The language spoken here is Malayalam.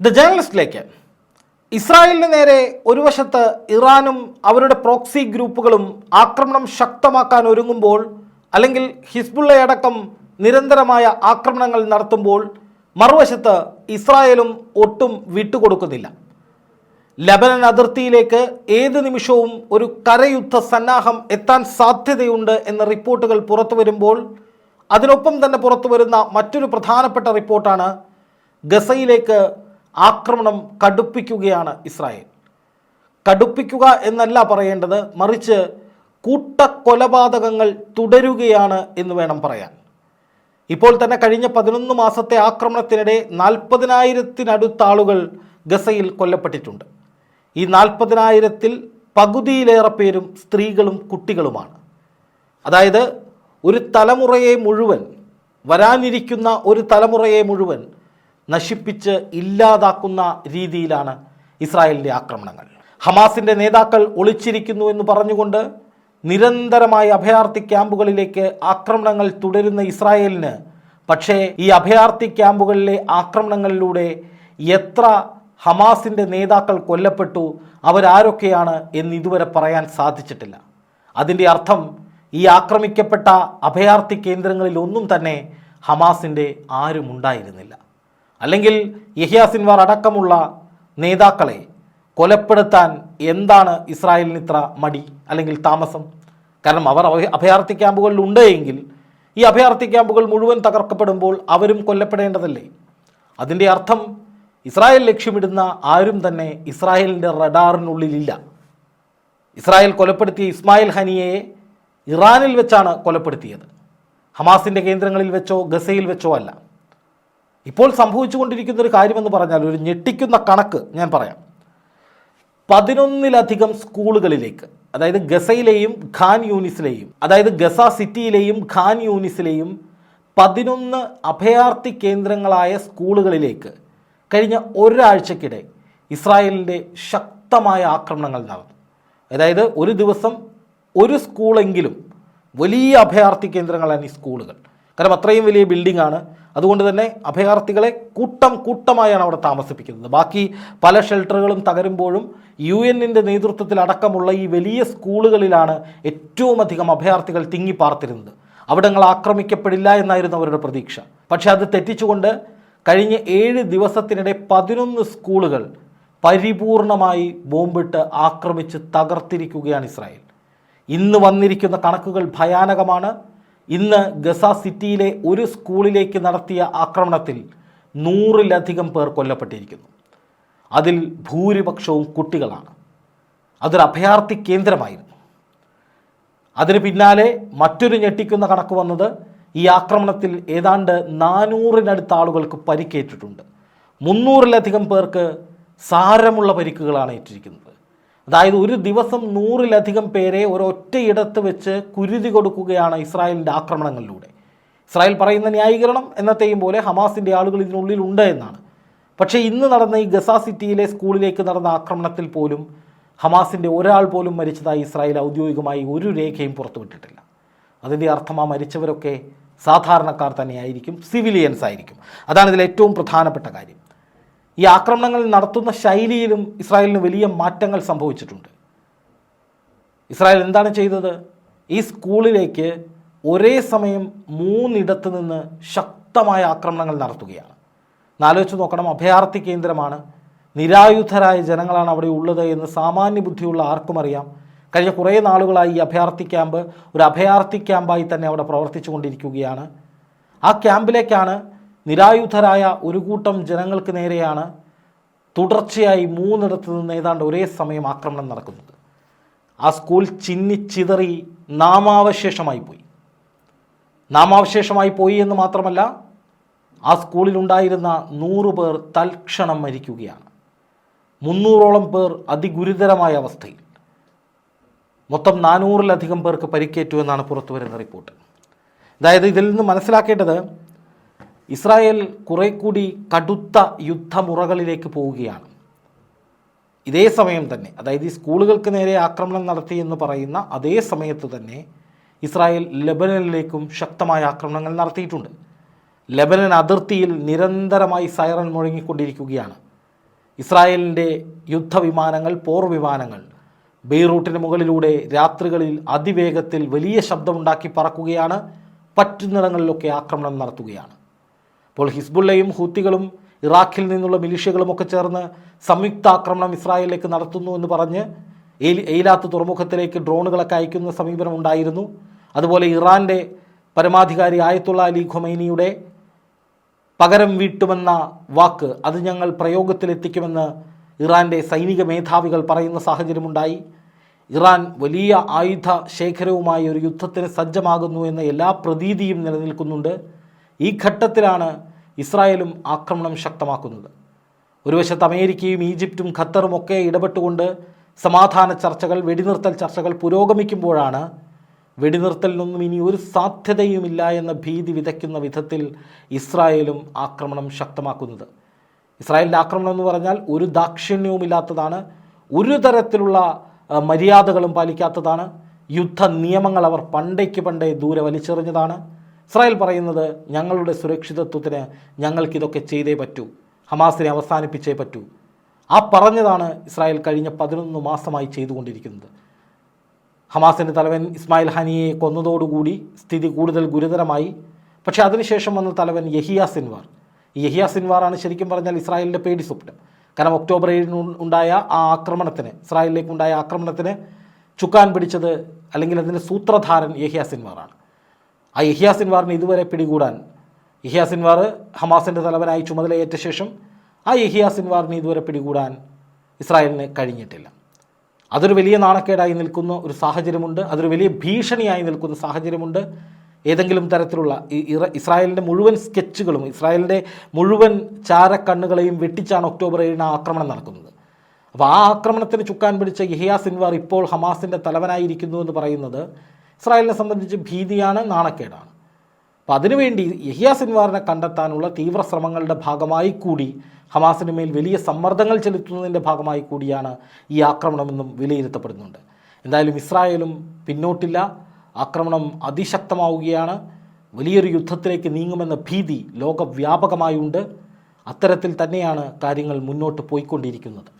ദ ജേർണലിസ്റ്റിലേക്ക് ഇസ്രായേലിന് നേരെ ഒരു വശത്ത് ഇറാനും അവരുടെ പ്രോക്സി ഗ്രൂപ്പുകളും ആക്രമണം ശക്തമാക്കാൻ ഒരുങ്ങുമ്പോൾ അല്ലെങ്കിൽ ഹിസ്ബുള്ളയടക്കം നിരന്തരമായ ആക്രമണങ്ങൾ നടത്തുമ്പോൾ മറുവശത്ത് ഇസ്രായേലും ഒട്ടും വിട്ടുകൊടുക്കുന്നില്ല. ലബനൻ അതിർത്തിയിലേക്ക് ഏത് നിമിഷവും ഒരു കരയുദ്ധ സന്നാഹം എത്താൻ സാധ്യതയുണ്ട് എന്ന റിപ്പോർട്ടുകൾ പുറത്തു വരുമ്പോൾ അതിനൊപ്പം തന്നെ പുറത്തു വരുന്ന മറ്റൊരു പ്രധാനപ്പെട്ട റിപ്പോർട്ടാണ് ഗസയിലേക്ക് ആക്രമണം കടുപ്പിക്കുകയാണ് ഇസ്രായേൽ. കടുപ്പിക്കുക എന്നല്ല പറയേണ്ടത് മറിച്ച് കൂട്ടക്കൊലപാതകങ്ങൾ തുടരുകയാണ് എന്ന് വേണം പറയാൻ. ഇപ്പോൾ തന്നെ കഴിഞ്ഞ പതിനൊന്ന് മാസത്തെ ആക്രമണത്തിനിടെ നാൽപ്പതിനായിരത്തിനടുത്ത ആളുകൾ ഗസയിൽ കൊല്ലപ്പെട്ടിട്ടുണ്ട്. ഈ നാൽപ്പതിനായിരത്തിൽ പകുതിയിലേറെ പേരും സ്ത്രീകളും കുട്ടികളുമാണ്. അതായത് ഒരു തലമുറയെ മുഴുവൻ വരാനിരിക്കുന്ന ഒരു തലമുറയെ മുഴുവൻ നശിപ്പിച്ച് ഇല്ലാതാക്കുന്ന രീതിയിലാണ് ഇസ്രായേലിന്റെ ആക്രമണങ്ങൾ. ഹമാസിന്റെ നേതാക്കൾ ഒളിച്ചിരിക്കുന്നു എന്ന് പറഞ്ഞുകൊണ്ട് നിരന്തരമായി അഭയാർത്ഥി ക്യാമ്പുകളിലേക്ക് ആക്രമണങ്ങൾ തുടരുന്ന ഇസ്രായേലിന് പക്ഷേ ഈ അഭയാർത്ഥി ക്യാമ്പുകളിലെ ആക്രമണങ്ങളിലൂടെ എത്ര ഹമാസിന്റെ നേതാക്കൾ കൊല്ലപ്പെട്ടു അവരാരൊക്കെയാണ് എന്ന് ഇതുവരെ പറയാൻ സാധിച്ചിട്ടില്ല. അതിന്റെ അർത്ഥം ഈ ആക്രമിക്കപ്പെട്ട അഭയാർത്ഥി കേന്ദ്രങ്ങളിൽ ഒന്നും തന്നെ ഹമാസിന്റെ ആരും ഉണ്ടായിരുന്നില്ല. അല്ലെങ്കിൽ യഹിയ സിൻവാർ അടക്കമുള്ള നേതാക്കളെ കൊലപ്പെടുത്താൻ എന്താണ് ഇസ്രായേലിന് ഇത്ര മടി അല്ലെങ്കിൽ താമസം? കാരണം അവർ അഭയ- അഭയാർത്ഥി ക്യാമ്പുകളിൽ ഉണ്ട് എങ്കിൽ ഈ അഭയാർത്ഥി ക്യാമ്പുകൾ മുഴുവൻ തകർക്കപ്പെടുമ്പോൾ അവരും കൊല്ലപ്പെടേണ്ടതല്ലേ? അതിന്റെ അർത്ഥം ഇസ്രായേൽ ലക്ഷ്യമിടുന്ന ആരും തന്നെ ഇസ്രായേലിന്റെ റഡാറിനുള്ളിലില്ല. ഇസ്രായേൽ കൊലപ്പെടുത്തിയ ഇസ്മായിൽ ഹനിയയെ ഇറാനിൽ വെച്ചാണ് കൊലപ്പെടുത്തിയത്. ഹമാസിന്റെ കേന്ദ്രങ്ങളിൽ വെച്ചോ ഗസയിൽ വെച്ചോ അല്ല. ഇപ്പോൾ സംഭവിച്ചുകൊണ്ടിരിക്കുന്ന ഒരു കാര്യമെന്ന് പറഞ്ഞാൽ ഒരു ഞെട്ടിക്കുന്ന കണക്ക് ഞാൻ പറയാം. പതിനൊന്നിലധികം സ്കൂളുകളിലേക്ക് അതായത് ഗസയിലെയും ഖാൻ യൂണിസിലെയും അതായത് ഗസ സിറ്റിയിലെയും ഖാൻ യൂണിസിലെയും പതിനൊന്ന് അഭയാർത്ഥി കേന്ദ്രങ്ങളായ സ്കൂളുകളിലേക്ക് കഴിഞ്ഞ ഒരാഴ്ചക്കിടെ ഇസ്രായേലിന്റെ ശക്തമായ ആക്രമണങ്ങൾ നടന്നു. അതായത് ഒരു ദിവസം ഒരു സ്കൂളെങ്കിലും വലിയ അഭയാർത്ഥി കേന്ദ്രങ്ങളാണ് ഈ സ്കൂളുകൾ. കാരണം അത്രയും വലിയ ബിൽഡിംഗ് ആണ്. അതുകൊണ്ട് തന്നെ അഭയാർത്ഥികളെ കൂട്ടം കൂട്ടമായാണ് അവിടെ താമസിപ്പിക്കുന്നത്. ബാക്കി പല ഷെൽട്ടറുകളും തകരുമ്പോഴും യു എന്നിന്റെ നേതൃത്വത്തിൽ അടക്കമുള്ള ഈ വലിയ സ്കൂളുകളിലാണ് ഏറ്റവും അധികം അഭയാർത്ഥികൾ തിങ്ങിപ്പാർത്തിരുന്നത്. അവിടങ്ങൾ ആക്രമിക്കപ്പെടില്ല എന്നായിരുന്നു അവരുടെ പ്രതീക്ഷ. പക്ഷേ അത് തെറ്റിച്ചുകൊണ്ട് കഴിഞ്ഞ ഏഴ് ദിവസത്തിനിടെ പതിനൊന്ന് സ്കൂളുകൾ പരിപൂർണമായി ബോംബിട്ട് ആക്രമിച്ച് തകർത്തിരിക്കുകയാണ് ഇസ്രായേൽ. ഇന്ന് വന്നിരിക്കുന്ന കണക്കുകൾ ഭയാനകമാണ്. ഇന്ന് ഗസ സിറ്റിയിലെ ഒരു സ്കൂളിലേക്ക് നടത്തിയ ആക്രമണത്തിൽ നൂറിലധികം പേർ കൊല്ലപ്പെട്ടിരിക്കുന്നു. അതിൽ ഭൂരിപക്ഷവും കുട്ടികളാണ്. അതൊരു അഭയാർത്ഥി കേന്ദ്രമായിരുന്നു. അതിന് പിന്നാലെ മറ്റൊരു ഞെട്ടിക്കുന്ന കണക്ക് വന്നത് ഈ ആക്രമണത്തിൽ ഏതാണ്ട് നാനൂറിനടുത്ത ആളുകൾക്ക് പരിക്കേറ്റിട്ടുണ്ട്. മുന്നൂറിലധികം പേർക്ക് സാരമുള്ള പരിക്കുകളാണ് ഏറ്റിരിക്കുന്നത്. അതായത് ഒരു ദിവസം നൂറിലധികം പേരെ ഒരൊറ്റയിടത്ത് വെച്ച് കുരുതി കൊടുക്കുകയാണ് ഇസ്രായേലിന്റെ ആക്രമണങ്ങളിലൂടെ. ഇസ്രായേൽ പറയുന്ന ന്യായീകരണം എന്നത്തെയും പോലെ ഹമാസിന്റെ ആളുകൾ ഇതിനുള്ളിലുണ്ട് എന്നാണ്. പക്ഷേ ഇന്ന് നടന്ന ഈ ഗസ സിറ്റിയിലെ സ്കൂളിലേക്ക് നടന്ന ആക്രമണത്തിൽ പോലും ഹമാസിന്റെ ഒരാൾ പോലും മരിച്ചതായി ഇസ്രായേൽ ഔദ്യോഗികമായി ഒരു രേഖയും പുറത്തുവിട്ടിട്ടില്ല. അതിന്റെ അർത്ഥം ആ മരിച്ചവരൊക്കെ സാധാരണക്കാർ തന്നെയായിരിക്കും സിവിലിയൻസ് ആയിരിക്കും അതാണ് ഇതിൽ ഏറ്റവും പ്രധാനപ്പെട്ട കാര്യം. ഈ ആക്രമണങ്ങൾ നടത്തുന്ന ശൈലിയിലും ഇസ്രായേലിന് വലിയ മാറ്റങ്ങൾ സംഭവിച്ചിട്ടുണ്ട്. ഇസ്രായേൽ എന്താണ് ചെയ്തത്? ഈ സ്കൂളിലേക്ക് ഒരേ സമയം മൂന്നിടത്ത് നിന്ന് ശക്തമായ ആക്രമണങ്ങൾ നടത്തുകയാണ്. എന്നാലോചിച്ച് നോക്കണം അഭയാർത്ഥി കേന്ദ്രമാണ്. നിരായുധരായ ജനങ്ങളാണ് അവിടെ ഉള്ളത് എന്ന് സാമാന്യ ബുദ്ധിയുള്ള ആർക്കും അറിയാം. കഴിഞ്ഞ കുറേ നാളുകളായി ഈ അഭയാർത്ഥി ക്യാമ്പ് ഒരു അഭയാർത്ഥി ക്യാമ്പായി തന്നെ അവിടെ പ്രവർത്തിച്ചു കൊണ്ടിരിക്കുകയാണ് ആ ക്യാമ്പിലേക്കാണ് നിരായുധരായ ഒരു കൂട്ടം ജനങ്ങൾക്ക് നേരെയാണ് തുടർച്ചയായി മൂന്നിടത്ത് നിന്ന് ഏതാണ്ട് ഒരേ സമയം ആക്രമണം നടക്കുന്നത്. ആ സ്കൂൾ ചിന്നിച്ചിതറി നാമാവശേഷമായി പോയി. നാമാവശേഷമായി പോയി എന്ന് മാത്രമല്ല ആ സ്കൂളിലുണ്ടായിരുന്ന നൂറ് പേർ തൽക്ഷണം മരിക്കുകയാണ്. മുന്നൂറോളം പേർ അതിഗുരുതരമായ അവസ്ഥയിൽ. മൊത്തം നാനൂറിലധികം പേർക്ക് പരിക്കേറ്റു എന്നാണ് പുറത്തു വരുന്ന റിപ്പോർട്ട്. അതായത് ഇതിൽ നിന്ന് മനസ്സിലാക്കേണ്ടത് ഇസ്രായേൽ കുറെ കൂടി കടുത്ത യുദ്ധമുറകളിലേക്ക് പോവുകയാണ്. ഇതേ സമയം തന്നെ അതായത് ഈ സ്കൂളുകൾക്ക് നേരെ ആക്രമണം നടത്തി എന്ന് പറയുന്ന അതേ സമയത്ത് തന്നെ ഇസ്രായേൽ ലെബനനിലേക്കും ശക്തമായ ആക്രമണങ്ങൾ നടത്തിയിട്ടുണ്ട്. ലെബനൻ അതിർത്തിയിൽ നിരന്തരമായി സൈറൺ മുഴങ്ങിക്കൊണ്ടിരിക്കുകയാണ്. ഇസ്രായേലിന്റെ യുദ്ധവിമാനങ്ങൾ പോർ വിമാനങ്ങൾ ബെയ്റൂട്ടിന് മുകളിലൂടെ രാത്രികളിൽ അതിവേഗത്തിൽ വലിയ ശബ്ദമുണ്ടാക്കി പറക്കുകയാണ്. പറ്റുന്നിടങ്ങളിലൊക്കെ ആക്രമണം നടത്തുകയാണ്. അപ്പോൾ ഹിസ്ബുള്ളയും ഹൂത്തികളും ഇറാഖിൽ നിന്നുള്ള മിലിഷ്യകളും ഒക്കെ ചേർന്ന് സംയുക്ത ആക്രമണം ഇസ്രായേലിലേക്ക് നടത്തുന്നു എന്ന് പറഞ്ഞ് എയിലാത്ത് തുറമുഖത്തിലേക്ക് ഡ്രോണുകളൊക്കെ അയക്കുന്ന സമീപനം ഉണ്ടായിരുന്നു. അതുപോലെ ഇറാന്റെ പരമാധികാരി ആയത്തുള്ള അലി ഖൊമൈനിയുടെ പകരം വീട്ടുമെന്ന വാക്ക് അത് ഞങ്ങൾ പ്രയോഗത്തിലെത്തിക്കുമെന്ന് ഇറാന്റെ സൈനിക മേധാവികൾ പറയുന്ന സാഹചര്യമുണ്ടായി. ഇറാൻ വലിയ ആയുധ ശേഖരവുമായി ഒരു യുദ്ധത്തിന് സജ്ജമാകുന്നു എന്ന എല്ലാ പ്രതീതിയും നിലനിൽക്കുന്നുണ്ട്. ഈ ഘട്ടത്തിലാണ് ഇസ്രായേലും ആക്രമണം ശക്തമാക്കുന്നത്. ഒരു വശത്ത് അമേരിക്കയും ഈജിപ്തും ഖത്തറും ഒക്കെ ഇടപെട്ടുകൊണ്ട് സമാധാന ചർച്ചകൾ വെടിനിർത്തൽ ചർച്ചകൾ പുരോഗമിക്കുമ്പോഴാണ് വെടിനിർത്തലിനൊന്നും ഇനി ഒരു സാധ്യതയുമില്ല എന്ന ഭീതി വിതയ്ക്കുന്ന വിധത്തിൽ ഇസ്രായേലും ആക്രമണം ശക്തമാക്കുന്നത്. ഇസ്രായേലിന്റെ ആക്രമണം എന്ന് പറഞ്ഞാൽ ഒരു ദാക്ഷിണ്യവുമില്ലാത്തതാണ് ഒരു തരത്തിലുള്ള മര്യാദകളും പാലിക്കാത്തതാണ് യുദ്ധ നിയമങ്ങൾ അവർ പണ്ടേക്ക് പണ്ടേ ദൂരെ വലിച്ചെറിഞ്ഞതാണ് ഇസ്രായേൽ പറയുന്നത് ഞങ്ങളുടെ സുരക്ഷിതത്വത്തിന് ഞങ്ങൾക്കിതൊക്കെ ചെയ്തേ പറ്റൂ ഹമാസിനെ അവസാനിപ്പിച്ചേ പറ്റൂ. ആ പറഞ്ഞതാണ് ഇസ്രായേൽ കഴിഞ്ഞ പതിനൊന്ന് മാസമായി ചെയ്തുകൊണ്ടിരിക്കുന്നത്. ഹമാസിന്റെ തലവൻ ഇസ്മായിൽ ഹനിയെ കൊന്നതോടുകൂടി സ്ഥിതി കൂടുതൽ ഗുരുതരമായി. പക്ഷേ അതിനുശേഷം വന്ന തലവൻ യഹിയ സിൻവാർ. ഈ യഹിയ സിൻവാറാണ് ശരിക്കും പറഞ്ഞാൽ ഇസ്രായേലിന്റെ പേടി സ്വപ്നം. കാരണം ഒക്ടോബർ ഏഴിന് ഉണ്ടായ ആ ആക്രമണത്തിന് ഇസ്രായേലിലേക്കുണ്ടായ ആക്രമണത്തിന് ചുക്കാൻ പിടിച്ചത് അല്ലെങ്കിൽ അതിന്റെ സൂത്രധാരൻ യഹിയ സിൻവാറാണ്. ആ യഹിയ സിൻവാറിനെ ഇതുവരെ പിടികൂടാൻ യഹിയ സിൻവാർ ഹമാസിന്റെ തലവനായി ചുമതലയേറ്റ ശേഷം ആ യഹിയ സിൻവാറിനെ ഇതുവരെ പിടികൂടാൻ ഇസ്രായേലിന് കഴിഞ്ഞിട്ടില്ല. അതൊരു വലിയ നാണക്കേടായി നിൽക്കുന്ന ഒരു സാഹചര്യമുണ്ട്. അതൊരു വലിയ ഭീഷണിയായി നിൽക്കുന്ന സാഹചര്യമുണ്ട്. ഏതെങ്കിലും തരത്തിലുള്ള ഇസ്രായേലിന്റെ മുഴുവൻ സ്കെച്ചുകളും ഇസ്രായേലിന്റെ മുഴുവൻ ചാരക്കണ്ണുകളെയും വെട്ടിച്ചാണ് ഒക്ടോബർ ഏഴിന് ആക്രമണം നടക്കുന്നത്. അപ്പോൾ ആ ആക്രമണത്തിന് ചുക്കാൻ പിടിച്ച യഹിയ സിൻവാർ ഇപ്പോൾ ഹമാസിന്റെ തലവനായിരിക്കുന്നു എന്ന് പറയുന്നത് ഇസ്രായേലിനെ സംബന്ധിച്ച് ഭീതിയാണ് നാണക്കേടാണ്. അപ്പം അതിനുവേണ്ടി യഹിയ സിൻവാറിനെ കണ്ടെത്താനുള്ള തീവ്ര ശ്രമങ്ങളുടെ ഭാഗമായി കൂടി ഹമാസിന് മേൽ വലിയ സമ്മർദ്ദങ്ങൾ ചെലുത്തുന്നതിന്റെ ഭാഗമായി കൂടിയാണ് ഈ ആക്രമണമെന്നും വിലയിരുത്തപ്പെടുന്നുണ്ട്. എന്തായാലും ഇസ്രായേലും പിന്നോട്ടില്ല. ആക്രമണം അതിശക്തമാവുകയാണ്. വലിയൊരു യുദ്ധത്തിലേക്ക് നീങ്ങുമെന്ന ഭീതി ലോകവ്യാപകമായുണ്ട്. അത്തരത്തിൽ തന്നെയാണ് കാര്യങ്ങൾ മുന്നോട്ട് പോയിക്കൊണ്ടിരിക്കുന്നത്.